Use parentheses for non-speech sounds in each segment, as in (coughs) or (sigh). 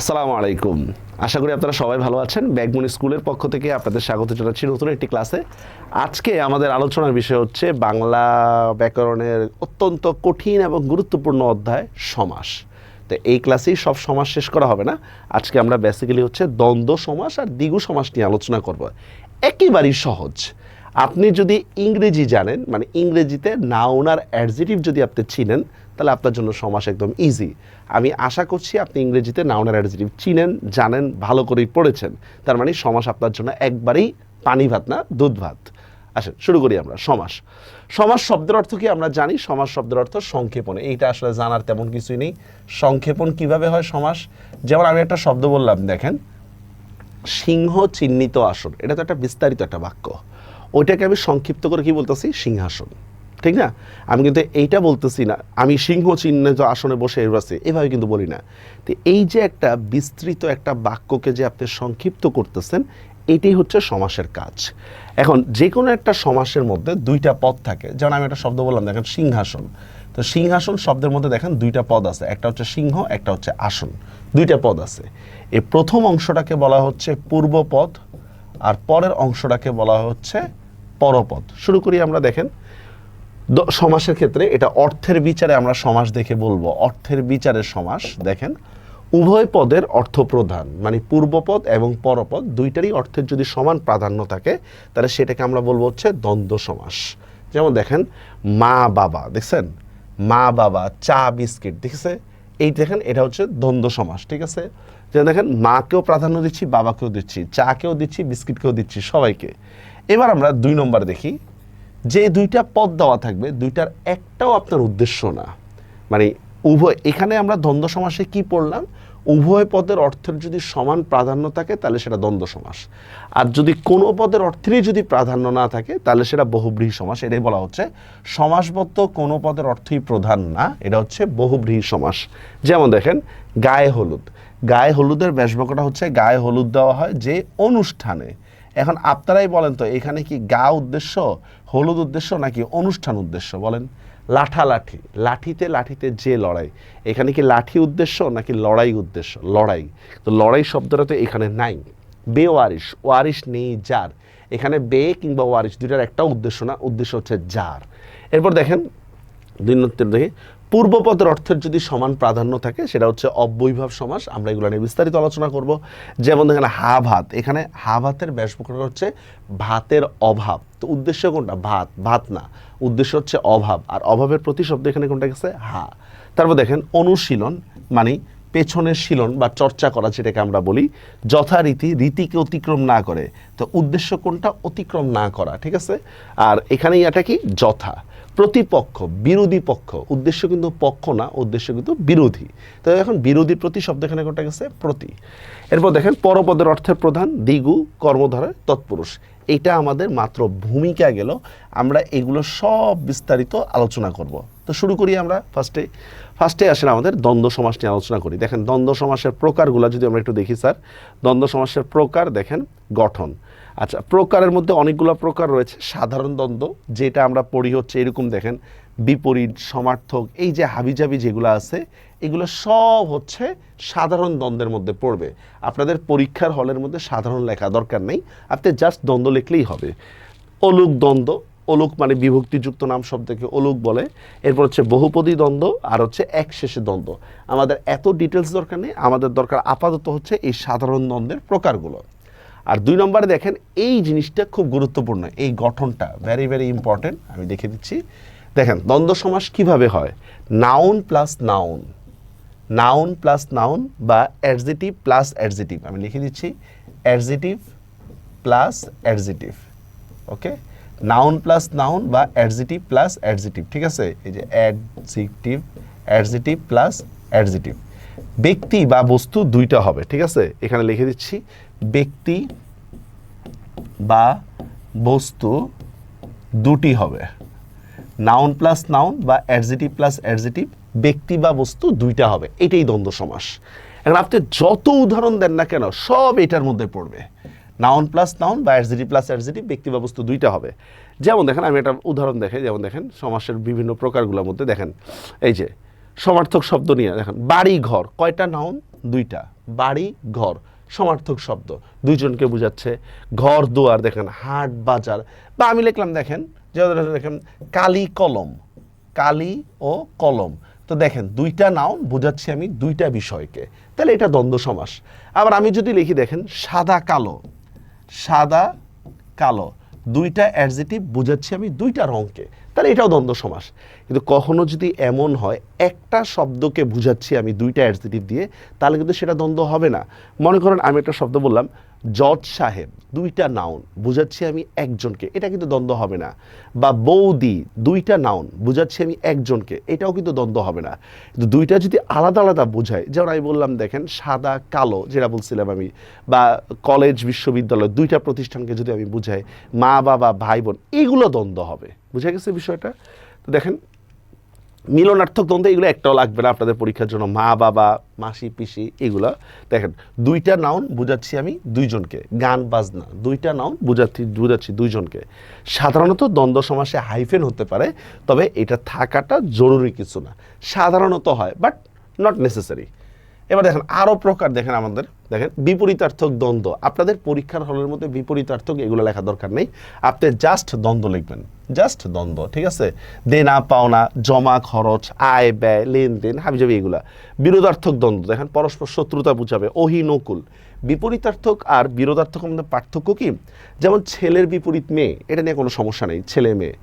আসসালামু আলাইকুম। আশা করি আপনারা সবাই ভালো আছেন। ব্যাগমনি স্কুলের পক্ষ থেকে আপনাদের স্বাগত জানাচ্ছি নতুন একটি ক্লাসে। আজকে আমাদের আলোচনার বিষয় হচ্ছে বাংলা ব্যাকরণের অত্যন্ত কঠিন এবং গুরুত্বপূর্ণ অধ্যায় সমাস। তো এই ক্লাসেই সব সমাস শেষ করা হবে না। আজকে আমরা বেসিক্যালি হচ্ছে দ্বন্দ্ব সমাস আর দ্বিগু সমাস নিয়ে আলোচনা করব। একেবারেই সহজ। আপনি যদি ইংরেজি জানেন মানে ইংরেজিতে নাউন আর অ্যাডজেটিভ যদি আপনি চিনেন তাহলে আপনার জন্য সমাস একদম ইজি আমি আশা করছি আপনি ইংরেজিতে নাউন অ্যাডজেটিভ চিনেন, জানেন, ভালো করেই পড়েছেন। তার মানে সমাস আপনার জন্য একবারেই পানি ভাত না, দুধ ভাত। আসেন, শুরু করি আমরা, সমাস। সমাস শব্দের অর্থ কি আমরা জানি? সমাস শব্দের অর্থ সংক্ষেপণ। এইটা আসলে জানার তেমন কিছুই নেই। সংক্ষেপণ কীভাবে হয় সমাস? যেমন আমি একটা শব্দ বললাম, দেখেন। সিংহ চিহ্নিত আসন। এটা তো একটা বিস্তারিত একটা বাক্য। ওইটাকে আমি সংক্ষিপ্ত করে কি বলতেছি? সিংহাসন। ঠিক না? আমি কিন্তু এইটা বলতেছি না। আমি সিংহ চিহ্নিত আসনে বসে আছি, এভাবে কিন্তু বলি না। তো এই যে একটা বিস্তৃত একটা বাক্যকে যে আপনি সংক্ষিপ্ত করতেছেন, এটাই হচ্ছে সমাসের কাজ। এখন যে কোনো একটা সমাসের মধ্যে দুইটা পদ থাকে। যেমন আমি একটা শব্দ বললাম, দেখেন সিংহাসন। তো সিংহাসন শব্দের মধ্যে দেখেন দুইটা পদ আছে। একটা হচ্ছে সিংহ, একটা হচ্ছে আসন। দুইটা পদ আছে। এই প্রথম অংশটাকে বলা হচ্ছে পূর্বপদ আর পরের অংশটাকে বলা হচ্ছে পরপদ। শুরু করি আমরা, দেখেন। সমাসের ক্ষেত্রে এটা অর্থের বিচারে আমরা সমাস দেখে বলব। অর্থের বিচারে সমাস, দেখেন, উভয় পদের অর্থ প্রধান মানে পূর্বপদ এবং পরপদ, দুইটারই অর্থের যদি সমান প্রাধান্য থাকে, তাহলে সেটাকে আমরা বলব হচ্ছে দ্বন্দ্ব সমাস। যেমন দেখেন, মা বাবা, দেখছেন? মা বাবা, চা, বিস্কিট, দেখেছে? এই দেখেন, এটা হচ্ছে দ্বন্দ্ব সমাস, ঠিক আছে? যে দেখেন, মাকেও প্রাধান্য দিচ্ছি, বাবাকেও দিচ্ছি চাকেও দিচ্ছি বিস্কিটকেও দিচ্ছি সবাইকে। এবার আমরা দুই নম্বর দেখি। যে দুইটা পদ দেওয়া থাকবে, দুইটার একটাও আপনার উদ্দেশ্য না। মানে উভয়, এখানে আমরা দ্বন্দ্ব সমাসে কি পড়লাম? উভয় পদের অর্থের যদি সমান প্রাধান্য থাকে, তাহলে সেটা দ্বন্দ্ব সমাস। আর যদি কোনো পদের অর্থেরই যদি প্রাধান্য না থাকে, তাহলে সেটা বহুব্রীহি সমাস। এটাই বলা হচ্ছে সমাসবদ্ধ কোনো পদের অর্থই প্রধান না, এটা হচ্ছে বহুব্রীহি সমাস। যেমন দেখেন, গায়ে হলুদ। গায়ে হলুদের ব্যাসবাক্যটা হচ্ছে গায়ে হলুদ দেওয়া হয় যে অনুষ্ঠানে। এখন আপনারাই বলেন তো, এখানে কি গা উদ্দেশ্য? হলুদ উদ্দেশ্য নাকি অনুষ্ঠান উদ্দেশ্য? বলেন লাঠা লাঠি লাঠিতে লাঠিতে যে লড়াই। এখানে কি লাঠি উদ্দেশ্য নাকি লড়াই উদ্দেশ্য? লড়াই। তো লড়াই শব্দটা তো এখানে নাই। বে ওয়ারিশ। ওয়ারিশ নেই, যার। এখানে বে কিংবা ওয়ারিশ দুটার একটা উদ্দেশ্য না, উদ্দেশ্য হচ্ছে যার। এরপর দেখেন, দুই নম্বর দেখি। পূর্বপদের অর্থের যদি সমান প্রাধান্য থাকে, সেটা হচ্ছে অব্যয়ভাব সমাস, আমরা এগুলো নিয়ে বিস্তারিত আলোচনা করব। যেমন দেখেন হা ভাত এখানে হা ভাতের ব্যাসবকটা হচ্ছে ভাতের অভাব। তো উদ্দেশ্য কোনটা? ভাত ভাত না। উদ্দেশ্য হচ্ছে অভাব। আর অভাবের প্রতিশব্দ এখানে কোনটা গেছে? হা। তারপর দেখেন, অনুশীলন মানে পেছনের শীলন বা চর্চা করা, যেটাকে আমরা বলি, যথারীতি রীতিকে অতিক্রম না করে। তো উদ্দেশ্য কোনটা? অতিক্রম না করা, ঠিক আছে? আর এখানেই এটা কি? যথা। প্রতিপক্ষ, বিরোধী পক্ষ। উদ্দেশ্য কিন্তু পক্ষ না, উদ্দেশ্য কিন্তু বিরোধী। তো এখন বিরোধী প্রতি শব্দ এখানে কোনটা গেছে প্রতি। এরপর দেখেন, পরপদের অর্থের প্রধান, দিগু কর্মধারয় তৎপুরুষ। এটা আমাদের মাত্র ভূমিকা গেল। আমরা এগুলো সব বিস্তারিত আলোচনা করব। তো শুরু করি আমরা ফার্স্টে ফার্স্টে আসেন আমাদের দ্বন্দ্ব সমাস নিয়ে আলোচনা করি। দেখেন, দ্বন্দ্ব সমাসের প্রকারগুলো যদি আমরা একটু দেখি, স্যার। দ্বন্দ্ব সমাসের প্রকার দেখেন, গঠন। আচ্ছা প্রকারের মধ্যে অনেকগুলো প্রকার রয়েছে। সাধারণ দ্বন্দ্ব, যেটা আমরা পড়ি হচ্ছে এরকম, দেখেন, বিপরীত, সমার্থক, এই যে হাবিজাবি যেগুলো আছে, এগুলো সব হচ্ছে সাধারণ দ্বন্দ্বের মধ্যে পড়বে। আপনাদের পরীক্ষার হলের মধ্যে সাধারণ লেখা দরকার নেই। আপনি জাস্ট দ্বন্দ্ব লিখলেই হবে। অলুক দ্বন্দ্ব অলুক মানে বিভক্তিযুক্ত নাম শব্দকে অলুক বলে। এরপর হচ্ছে বহুপদী দ্বন্দ্ব আর হচ্ছে এক শেষে দ্বন্দ্ব। আমাদের এত ডিটেলস দরকার নেই, আমাদের দরকার আপাতত হচ্ছে এই সাধারণ দ্বন্দ্বের প্রকারগুলো। আর দুই নম্বরে দেখেন, এই জিনিসটা খুব গুরুত্বপূর্ণ, এই গঠনটা ভেরি ভেরি ইম্পর্টেন্ট আমি দেখে দিচ্ছি। দেখেন, দ্বন্দ্ব সমাস কীভাবে হয়? Noun plus noun noun plus noun বা অ্যাডজেটিভ প্লাস অ্যাডজেটিভ আমি লিখে দিচ্ছি adjective plus adjective okay noun plus noun বা অ্যাডজেটিভ প্লাস অ্যাডজেটিভ ঠিক আছে? এই যে অ্যাডজেটিভ অ্যাডজেটিভ প্লাস অ্যাডজেটিভ ব্যক্তি বা বস্তু দুইটা হবে, ঠিক আছে? এখানে লিখে দিচ্ছি, ব্যক্তি বা বস্তু দুটি হবে। নাউন প্লাস নাউন বা অ্যাডজেটিভ প্লাস অ্যাডজেটিভ ব্যক্তি বা বস্তু দুইটা হবে। এটাই দ্বন্দ্ব সমাস। এখন আপনি যত উদাহরণ দেন না কেন, সব এটার মধ্যে পড়বে। নাউন প্লাস নাউন বা অ্যাডজেটিভ প্লাস অ্যাডজেটিভ ব্যক্তি বা বস্তু দুইটা হবে। যেমন দেখেন, আমি একটা উদাহরণ দেখে যেমন দেখেন, সমাসের বিভিন্ন প্রকারগুলোর মধ্যে দেখেন, এই যে সমার্থক শব্দ নিয়ে, দেখেন, বাড়ি ঘর, কয়টা নাউন? দুইটা। বাড়ি, ঘর, সমার্থক শব্দ। দুইজনকে বোঝাচ্ছে, ঘর, দুয়ার, দেখেন, হাট, বাজার। বা আমি লিখলাম, দেখেন যে দেখেন, কালি কলম, কালি ও কলম। তো দেখেন, দুইটা নাউন, বোঝাচ্ছি আমি দুইটা বিষয়কে। তাহলে এটা দ্বন্দ্ব সমাস। আবার আমি যদি লিখি, দেখেন, সাদা কালো সাদা কালো। দুইটা অ্যাডজেটিভ বোঝাচ্ছি আমি দুইটা রঙকে। তাহলে এটাও দ্বন্দ্ব সমাস। কিন্তু কখনো যদি এমন হয়, একটা শব্দকে বুঝাচ্ছি আমি দুইটা অ্যাডজেটিভ দিয়ে, তাহলে কিন্তু সেটা দ্বন্দ্ব হবে না। মনে করেন আমি একটা শব্দ বললাম, জজ সাহেব, দুইটা নাউন বুঝাচ্ছি আমি একজনকে, এটা কিন্তু দ্বন্দ্ব হবে না। বা বৌদি, দুইটা নাউন বুঝাচ্ছি আমি একজনকে, এটাও কিন্তু দ্বন্দ্ব হবে না। কিন্তু দুইটা যদি আলাদা আলাদা বোঝায়, যেমন আমি বললাম, দেখেন সাদা, কালো যেটা বলছিলাম আমি, বা কলেজ বিশ্ববিদ্যালয়, দুইটা প্রতিষ্ঠানকে যদি আমি বুঝাই, মা, বাবা, ভাই, বোন, এগুলো দ্বন্দ্ব হবে। বুঝা গেছে বিষয়টা? তো দেখেন, মিলনার্থক দ্বন্দ্ব এগুলো একটাও লাগবে না আপনাদের পরীক্ষার জন্য। মা, বাবা, মাসি, পিসি, এগুলো। দেখেন, দুইটা নাউন বুঝাচ্ছি আমি দুইজনকে, গান, বাজনা। দুইটা নাউন বুঝাচ্ছি বুঝাচ্ছি দুইজনকে। সাধারণত দ্বন্দ্ব সমাসে হাইফেন হতে পারে, তবে এটা থাকাটা জরুরি কিছু না। সাধারণত হয় বাট নট নেসেসারি এবার দেখেন আরও প্রকার দেখেন আমাদের, দেখেন, বিপরীতার্থক দ্বন্দ্ব। আপনাদের পরীক্ষার হলের মধ্যে বিপরীতার্থক এগুলো লেখা দরকার নেই। আপনি জাস্ট দ্বন্দ্ব লিখবেন। জাস্ট দ্বন্দ্ব, ঠিক আছে? দেনা, পাওনা, জমা, খরচ, আয়, ব্যয়, লেনদেন, হাবিজাবি এগুলা। বিরোধার্থক দ্বন্দ্ব, দেখেন, পরস্পর শত্রুতা বুঝাবে, অহিনকুল। বিপরীতার্থক আর বিরোধার্থক মধ্যে পার্থক্য কি? যেমন ছেলের বিপরীত মেয়ে, এটা নিয়ে কোনো সমস্যা নেই, ছেলে মেয়ে।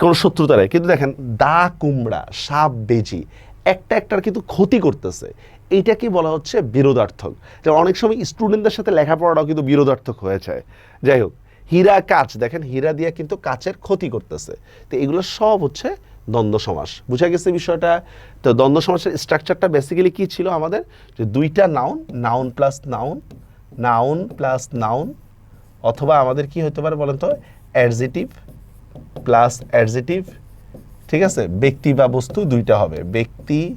কোনো শত্রুতা নেই। কিন্তু দেখেন, দা কুমড়া, সাপ বেজি, একটা একটার কিন্তু ক্ষতি করতেছে। এইটাকে বলা হচ্ছে বিরোধার্থক। যে অনেক সময় স্টুডেন্টদের সাথে লেখাপড়াটাও কিন্তু বিরোধার্থক হয়ে যায়। যাই হোক, হীরা কাচ, দেখেন হীরা দিয়া কিন্তু কাচের ক্ষতি করতেছে। তো এগুলো সব হচ্ছে দ্বন্দ্ব সমাস। বুঝা গেছে বিষয়টা? তো দ্বন্দ্ব সমাসের স্ট্রাকচারটা বেসিক্যালি কি ছিল আমাদের? যে দুইটা noun noun plus noun noun plus noun অথবা আমাদের কি হতে পারে বলেন তো? অ্যাডজেটিভ প্লাস অ্যাডজেটিভ ঠিক আছে? ব্যক্তি বা বস্তু দুইটা হবে। ব্যক্তি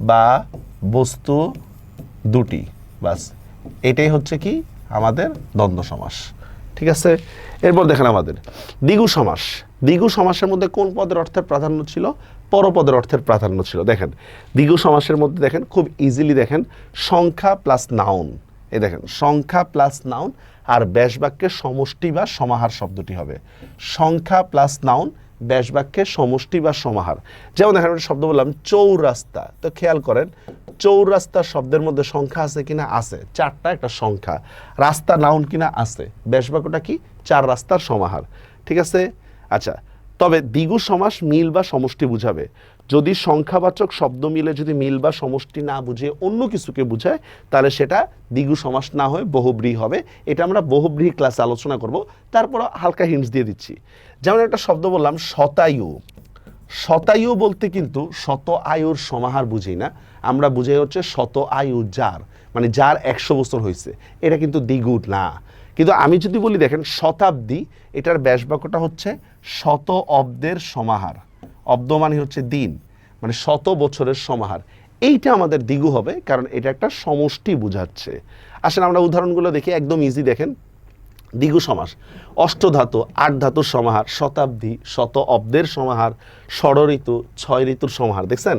বা বস্তু দুটি, বাস। এটাই হচ্ছে কি? আমাদের দ্বন্দ্ব সমাস। ঠিক আছে? এরপর দেখেন আমাদের। দ্বিগু সমাস। দ্বিগু সমাসের মধ্যে কোন পদের অর্থের প্রাধান্য ছিল? পরপদের অর্থের প্রাধান্য ছিল। দেখেন, দ্বিগু সমাসের মধ্যে দেখেন, খুব ইজিলি দেখেন, সংখ্যা প্লাস নাউন এ দেখেন, সংখ্যা প্লাস নাউন আর ব্যাস বাক্যের সমষ্টি বা সমাহার শব্দটি হবে। সংখ্যা প্লাস নাউন ব্যাস বাক্যের সমষ্টি বা সমাহার। যেমন দেখেন একটা শব্দ বললাম, চৌরাস্তা। তো খেয়াল করেন চৌরাস্তা শব্দের মধ্যে সংখ্যা আছে কিনা? আছে। চারটা একটা সংখ্যা। রাস্তা নাউন কিনা? আছে। বাক্যটা কি? চার রাস্তার সমাহার। ঠিক আছে? আচ্ছা তবে দ্বিগু সমাস মিল বা সমষ্টি বুঝাবে। যদি সংখ্যাবাচক শব্দ মিলে যদি মিল বা সমষ্টি না বুঝে অন্য কিছুকে বুঝায়, তাহলে সেটা দ্বিগু সমাস না হয়ে বহুব্রী হবে। এটা আমরা বহুব্রী ক্লাসে আলোচনা করব। তারপর হালকা হিন্টস দিয়ে দিচ্ছি। যেমন একটা শব্দ বললাম, শতায়ু। শতায়ু বলতে কিন্তু শত আয়ুর সমাহার বুঝি না। আমরা বুঝাই হচ্ছে শত আয়ু যার মানে যার একশো বছর হয়েছে এটা কিন্তু দ্বিগুণ না। কিন্তু আমি যদি বলি, দেখেন, শতাব্দী, এটার ব্যাস বাক্যটা হচ্ছে শত অব্দের সমাহার। অব্দ মানে হচ্ছে দিন মানে শত বছরের সমাহার। এইটা আমাদের দ্বিগু হবে, কারণ এটা একটা সমষ্টি বুঝাচ্ছে। আসলে আমরা উদাহরণগুলো দেখি, একদম ইজি দেখেন। দ্বিগু সমাস অষ্টধাতু আট ধাতুর সমাহার, শতাব্দী, শত অব্দের সমাহার, ষড় ঋতু, ছয় ঋতুর সমাহার, দেখছেন?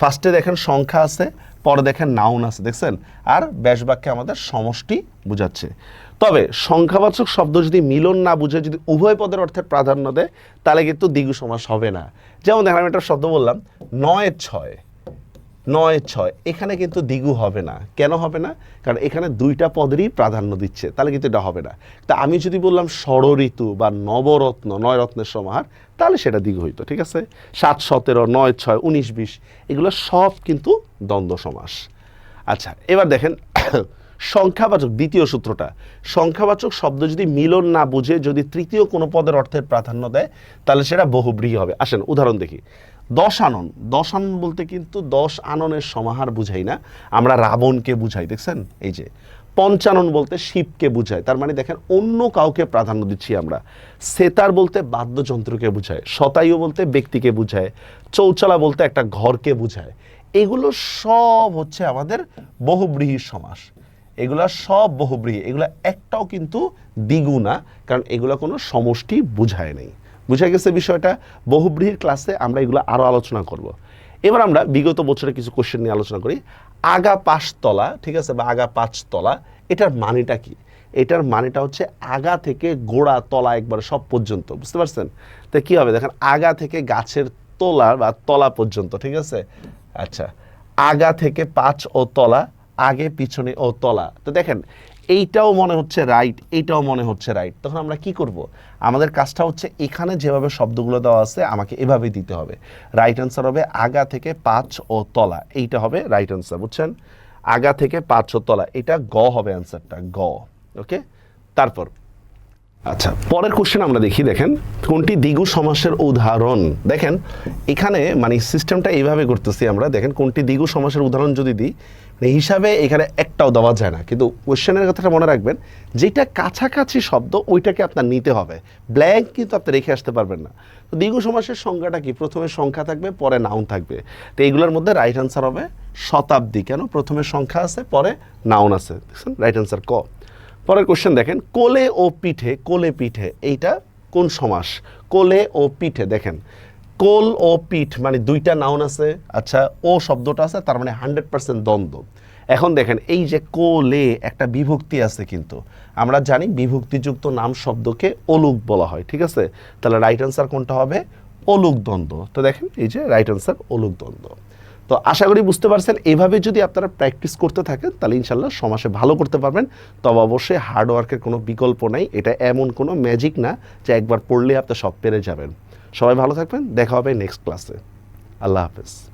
ফার্স্টে দেখেন সংখ্যা আছে, পরে দেখেন নাউন আছে, দেখছেন? আর ব্যাস বাক্যে আমাদের সমষ্টি বুঝাচ্ছে। তবে সংখ্যাবাচক শব্দ যদি মিলন না বুঝে, যদি উভয় পদের অর্থের প্রাধান্য দেয়, তাহলে কিন্তু দ্বিগু সমাস হবে না। যেমন দেখেন আমি একটা শব্দ বললাম, নয় ছয়। নয়, ছয়। এখানে কিন্তু দ্বিগু হবে না। কেন হবে না? কারণ এখানে দুইটা পদেরই প্রাধান্য দিচ্ছে। তাহলে কিন্তু এটা হবে না। তা আমি যদি বললাম ষড় ঋতু বা নবরত্ন নয় রত্নের সমাহার, তাহলে সেটা দ্বিগু হইতো, ঠিক আছে? সাত, সতেরো, নয়, ছয়, উনিশ, বিশ, এগুলো সব কিন্তু দ্বন্দ্ব সমাস। আচ্ছা এবার দেখেন (coughs) সংখ্যাবাচক দ্বিতীয় সূত্রটা। সংখ্যাবাচক শব্দ যদি মিলন না বুঝে যদি তৃতীয় কোনো পদের অর্থের প্রাধান্য দেয়, তাহলে সেটা বহুব্রীহি হবে। আসেন, উদাহরণ দেখি। দশ আনন। দশ আনন বলতে কিন্তু দশ আননের সমাহার বুঝাই না। আমরা রাবণকে বুঝাই, দেখছেন? এই যে, পঞ্চানন বলতে শিবকে বুঝায়। তার মানে দেখেন, অন্য কাউকে প্রাধান্য দিচ্ছি আমরা। সেতার বলতে বাদ্যযন্ত্রকে বুঝায়, শতায়ু বলতে ব্যক্তিকে বুঝায়, চৌচালা বলতে একটা ঘরকে বুঝায়। এগুলো সব হচ্ছে আমাদের বহুব্রীহি সমাস। এগুলা সব বহুব্রীহি। এগুলো একটাও কিন্তু দ্বিগুণা কারণ এগুলো কোনো সমষ্টি বুঝায় নেই। বুঝা গেছে বিষয়টা? বহুব্রীহির ক্লাসে আমরা এগুলো আরও আলোচনা করব। এবার আমরা বিগত বছরে কিছু কোশ্চেন নিয়ে আলোচনা করি। আগা পাঁচতলা, ঠিক আছে? বা আগা পাঁচতলা, এটার মানেটা কি? এটার মানেটা হচ্ছে আগা থেকে গোড়া তলা একবার সব পর্যন্ত, বুঝতে পারছেন? তো কী হবে? দেখেন, আগা থেকে গাছের তোলা বা তলা পর্যন্ত, ঠিক আছে? আচ্ছা আগা থেকে পাঁচ ও তলা, আগে, পিছনে ও তলা। তো দেখেন এইটাও মনে হচ্ছে রাইট এইটাও মনে হচ্ছে রাইট তখন আমরা কি করব? আমাদের কাজটা হচ্ছে এখানে যেভাবে শব্দগুলো দেওয়া আছে, আমাকে এভাবে দিতে হবে। রাইট অ্যান্সার হবে আগা থেকে পাঁচ ও তলা, এইটা হবে রাইট অ্যান্সার বুঝছেন? আগা থেকে পাঁচ ও তলা, এটা গ হবে অ্যান্সারটা গ ওকে তারপর আচ্ছা পরের কোশ্চেন আমরা দেখি, দেখেন, কোনটি দ্বিগু সমাসের উদাহরণ? দেখেন, এখানে মানে সিস্টেমটা এইভাবে করতেছি আমরা, দেখেন কোনটি দ্বিগু সমাসের উদাহরণ যদি দিই মানে হিসাবে এখানে একটাও দেওয়া যায় না। কিন্তু কোশ্চেনের কথাটা মনে রাখবেন, যেটা কাছাকাছি শব্দ, ওইটাকে আপনার নিতে হবে। ব্ল্যাঙ্ক কিন্তু আপনি রেখে আসতে পারবেন না। তো দ্বিগু সমাসের সংজ্ঞাটা কি? প্রথমে সংখ্যা থাকবে, পরে নাউন থাকবে। তো এইগুলোর মধ্যে রাইট অ্যান্সার হবে শতাব্দী। কেন? প্রথমে সংখ্যা আছে, পরে নাউন আছে। দেখছেন? রাইট অ্যান্সার ক। পরের কোশ্চেন দেখেন, কোলে ও পিঠে, কোলে পিঠে, এইটা কোন সমাস? কোলে ও পিঠে, দেখেন, কোল ও পিঠ মানে দুইটা নাউন আছে আচ্ছা ও শব্দটা আছে, তার মানে হান্ড্রেড পার্সেন্ট দ্বন্দ্ব। এখন দেখেন, এই যে কোলে একটা বিভক্তি আছে কিন্তু, আমরা জানি বিভক্তিযুক্ত নাম শব্দকে অলুক বলা হয়, ঠিক আছে? তাহলে রাইট অ্যান্সার কোনটা হবে? অলুক দ্বন্দ্ব। তো দেখেন, এই যে রাইট অ্যান্সার অলুক দ্বন্দ্ব। তো আশা করি বুঝতে পারছেন। এভাবে যদি আপনারা প্র্যাকটিস করতে থাকেন, তাহলে ইনশাল্লাহ সমাসে ভালো করতে পারবেন। তবে অবশ্যই হার্ডওয়ার্কের কোনো বিকল্প নাই। এটা এমন কোনো ম্যাজিক না যে একবার পড়লে আপনি সব পেরে যাবেন। সবাই ভালো থাকবেন। দেখা হবে নেক্সট ক্লাসে আল্লাহ হাফেজ।